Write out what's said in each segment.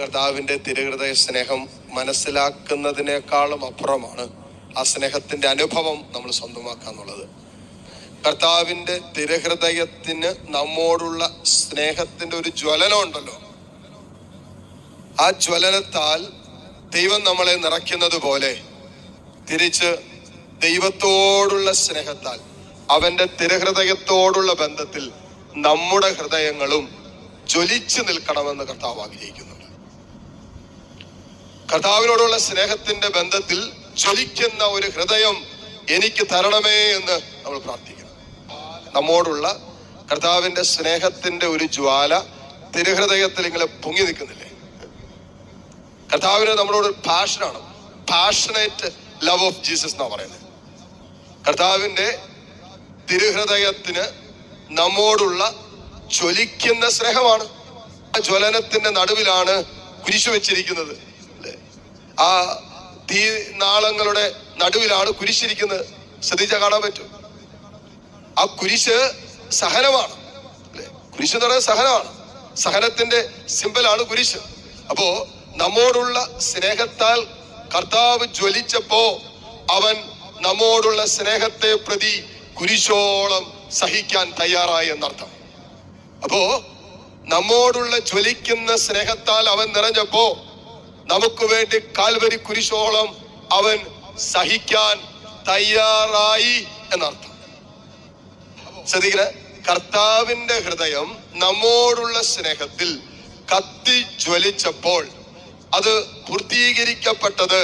കർത്താവിന്റെ തിരുഹൃദയ സ്നേഹം മനസ്സിലാക്കുന്നതിനേക്കാളും അപ്പുറമാണ് ആ സ്നേഹത്തിന്റെ അനുഭവം നമ്മൾ സ്വന്തമാക്കുക എന്നുള്ളത്. കർത്താവിന്റെ തിരുഹൃദയത്തിന് നമ്മോടുള്ള സ്നേഹത്തിന്റെ ഒരു ജ്വലനം ഉണ്ടല്ലോ. ആ ജ്വലനത്താൽ ദൈവം നമ്മളെ നിറയ്ക്കുന്നത് പോലെ തിരിച്ച് ദൈവത്തോടുള്ള സ്നേഹത്താൽ അവന്റെ തിരഹൃദയത്തോടുള്ള ബന്ധത്തിൽ നമ്മുടെ ഹൃദയങ്ങളും ജ്വലിച്ചു നിൽക്കണമെന്ന് കർത്താവ് ആഗ്രഹിക്കുന്നുണ്ട് കർത്താവിനോടുള്ള സ്നേഹത്തിന്റെ ബന്ധത്തിൽ ജ്വലിക്കുന്ന ഒരു ഹൃദയം എനിക്ക് തരണമേ എന്ന് നമ്മൾ പ്രാർത്ഥിക്കണം നമ്മോടുള്ള കർത്താവിന്റെ സ്നേഹത്തിന്റെ ഒരു ജ്വാല തിരുഹൃദയത്തിൽ ഇങ്ങനെ പൊങ്ങി നിൽക്കുന്നില്ലേ? കർത്താവിന് നമ്മളോട് പാഷനാണ് പാഷനേറ്റ് ലവ് ഓഫ് ജീസസ് എന്നാ പറയുന്നത്. കർത്താവിന്റെ തിരുഹൃദയത്തിന് നമ്മോടുള്ള ജ്വലിക്കുന്ന സ്നേഹമാണ്. ആ ജ്വലനത്തിന്റെ നടുവിലാണ് കുരിശു വെച്ചിരിക്കുന്നത്? ആ തീ നാളങ്ങളുടെ നടുവിലാണ് കുരിശിരിക്കുന്നത്. ശ്രദ്ധിച്ചാൽ കാണാൻ പറ്റും. ആ കുരിശ് സഹനമാണ്? കുരിശ് എന്ന് പറയുന്നത് സഹനമാണ്. സഹനത്തിന്റെ സിമ്പലാണ് കുരിശ്. അപ്പോ നമ്മോടുള്ള സ്നേഹത്താൽ കർത്താവ് ജ്വലിച്ചപ്പോ അവൻ നമ്മോടുള്ള സ്നേഹത്തെ പ്രതി കുരിശോളം സഹിക്കാൻ തയ്യാറായി എന്നർത്ഥം. അപ്പോ നമ്മോടുള്ള ജ്വലിക്കുന്ന സ്നേഹത്താൽ അവൻ നിറഞ്ഞപ്പോ നമുക്ക് വേണ്ടി കാൽവരി കുരിശോളം അവൻ സഹിക്കാൻ തയ്യാറായി എന്നർത്ഥം. ശ്രദ്ധിക്കണ കർത്താവിന്റെ ഹൃദയം നമ്മോടുള്ള സ്നേഹത്തിൽ കത്തി ജ്വലിച്ചപ്പോൾ അത് പൂർത്തീകരിക്കപ്പെട്ടത്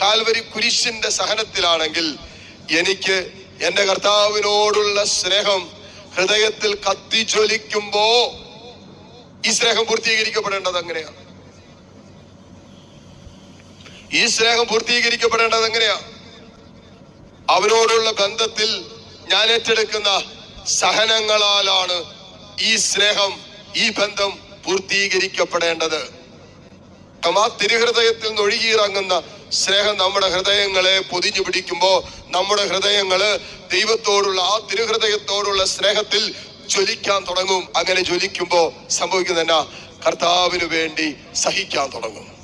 കാൽവരി കുരിശിന്റെ സഹനത്തിലാണെങ്കിൽ എനിക്ക് എന്റെ കർത്താവിനോടുള്ള സ്നേഹം ഹൃദയത്തിൽ കത്തി ജ്വലിക്കുമ്പോ ഈ സ്നേഹം പൂർത്തീകരിക്കപ്പെടേണ്ടത് എങ്ങനെയാ ഈ സ്നേഹം പൂർത്തീകരിക്കപ്പെടേണ്ടത് എങ്ങനെയാ? അവനോടുള്ള ബന്ധത്തിൽ ഞാൻ ഏറ്റെടുക്കുന്ന സഹനങ്ങളാലാണ് ഈ സ്നേഹം ഈ ബന്ധം പൂർത്തീകരിക്കപ്പെടേണ്ടത്. ആ തിരുഹൃദയത്തിൽ നിന്ന് ഒഴുകിയിറങ്ങുന്ന സ്നേഹം നമ്മുടെ ഹൃദയങ്ങളെ പൊതിഞ്ഞു പിടിക്കുമ്പോ നമ്മുടെ ഹൃദയങ്ങൾ ദൈവത്തോടുള്ള ആ തിരുഹൃദയത്തോടുള്ള സ്നേഹത്തിൽ ജ്വലിക്കാൻ തുടങ്ങും. അങ്ങനെ ജ്വലിക്കുമ്പോ സംഭവിക്കുന്ന കർത്താവിന് വേണ്ടി സഹിക്കാൻ തുടങ്ങും.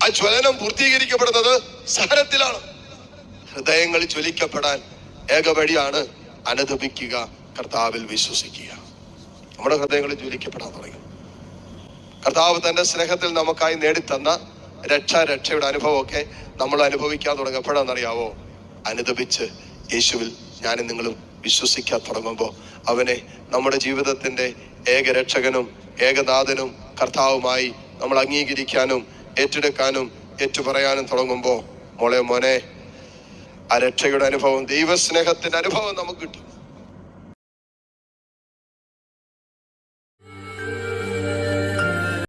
ആ ജ്വലനം പൂർത്തീകരിക്കപ്പെടുന്നത് സഹനത്തിലാണ്. ഹൃദയങ്ങൾ ജ്വലിക്കപ്പെടാൻ ഏക വഴിയാണ് അനുദപിക്കുക കർത്താവിൽ വിശ്വസിക്കുക. നമ്മുടെ ഹൃദയങ്ങൾ ജ്വലിക്കപ്പെടാൻ തുടങ്ങി. കർത്താവ് തന്റെ സ്നേഹത്തിൽ നമുക്കായി നേടിത്തന്ന രക്ഷ രക്ഷയുടെ അനുഭവമൊക്കെ നമ്മൾ അനുഭവിക്കാൻ തുടങ്ങപ്പെടാന്നറിയാവോ അനുദപിച്ച് യേശുവിൽ ഞാനും നിങ്ങളും വിശ്വസിക്കാൻ തുടങ്ങുമ്പോൾ അവനെ നമ്മുടെ ജീവിതത്തിന്റെ ഏക രക്ഷകനും ഏകനാഥനും കർത്താവുമായി നമ്മൾ അംഗീകരിക്കാനും ഏറ്റെടുക്കാനും ഏറ്റുപറയാനും തുടങ്ങുമ്പോൾ മോളെ മോനെ ആ രക്ഷയുടെ അനുഭവം ദൈവസ്നേഹത്തിന്റെ അനുഭവം നമുക്ക് കിട്ടും.